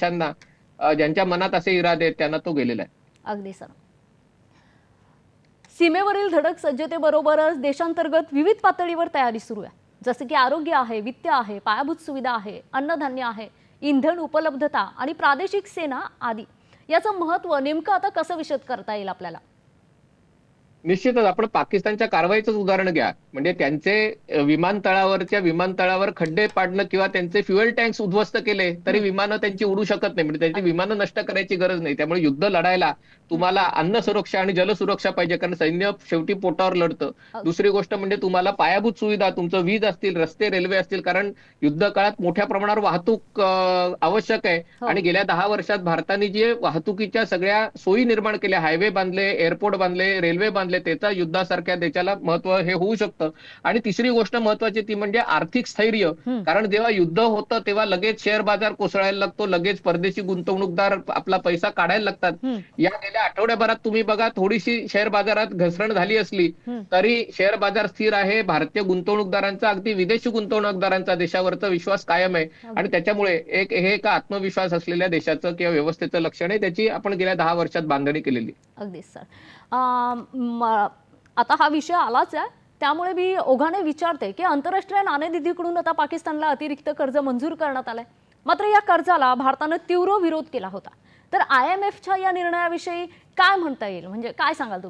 ज्यांच्या मनात असे इरादे आहेत त्यांना तो गेलेला आहे. अगदी सर. सीमेवरील धडक सज्जतेबरोबरच देशांतर्गत विविध पातळीवर तयारी सुरू आहे. जसं की आरोग्य आहे वित्त आहे पायाभूत सुविधा आहे अन्नधान्य आहे इंधन उपलब्धता आणि प्रादेशिक सेना आदी. याचं महत्त्व नेमकं आता कसं विशद करता येईल आपल्याला? निश्चितच आपण पाकिस्तानच्या कारवाईचंच उदाहरण घ्या. म्हणजे त्यांचे विमानतळावरच्या विमानतळावर खड्डे पाडणं किंवा त्यांचे फ्युएल टँक्स उद्ध्वस्त केले तरी विमानं त्यांची उडू शकत नाही. म्हणजे त्यांची विमानं नष्ट करायची गरज नाही. त्यामुळे युद्ध लढायला तुम्हाला अन्न सुरक्षा आणि जलसुरक्षा पाहिजे कारण सैन्य शेवटी पोटावर लढतं दुसरी गोष्ट म्हणजे तुम्हाला पायाभूत सुविधा तुमचं वीज असतील रस्ते रेल्वे असतील कारण युद्ध काळात मोठ्या प्रमाणावर वाहतूक आवश्यक आहे हो. आणि गेल्या दहा वर्षात भारताने जे वाहतुकीच्या सगळ्या सोयी निर्माण केल्या हायवे बांधले एअरपोर्ट बांधले रेल्वे बांधले त्याचा युद्धासारख्या देशाला महत्त्व हे होऊ शकतं आणि तिसरी गोष्ट महत्वाची ती म्हणजे आर्थिक स्थैर्य. कारण जेव्हा युद्ध होतं तेव्हा लगेच शेअर बाजार कोसळायला लागतो लगेच परदेशी गुंतवणूकदार आपला पैसा काढायला लागतात. या गेल्या आठवड्याभरात तुम्ही बघा थोडीशी शेअर बाजारात घसरण झाली असली. तरी शेअर बाजार स्थिर आहे. भारतीय गुंतवणूकदारांचा अगदी विदेशी गुंतवणूकदारांचा देशावरचा विश्वास कायम आहे. आणि त्याच्यामुळे एक हे एक आत्मविश्वास असलेल्या देशाचं किंवा व्यवस्थेचं लक्षण आहे. त्याची आपण गेल्या दहा वर्षात बांधणी केलेली. अगदी सर. आता हा विषय आलाच आहे. त्यामुळे मी ओघाने विचारते की आंतरराष्ट्रीय नाणेनिधीकडून आता पाकिस्तानला अतिरिक्त कर्ज मंजूर करण्यात आलंय. मात्र या कर्जाला भारतानं तीव्र विरोध केला होता. तर आय एम एफच्या या निर्णयाविषयी काय म्हणता येईल? म्हणजे काय सांगाल तुम्ही?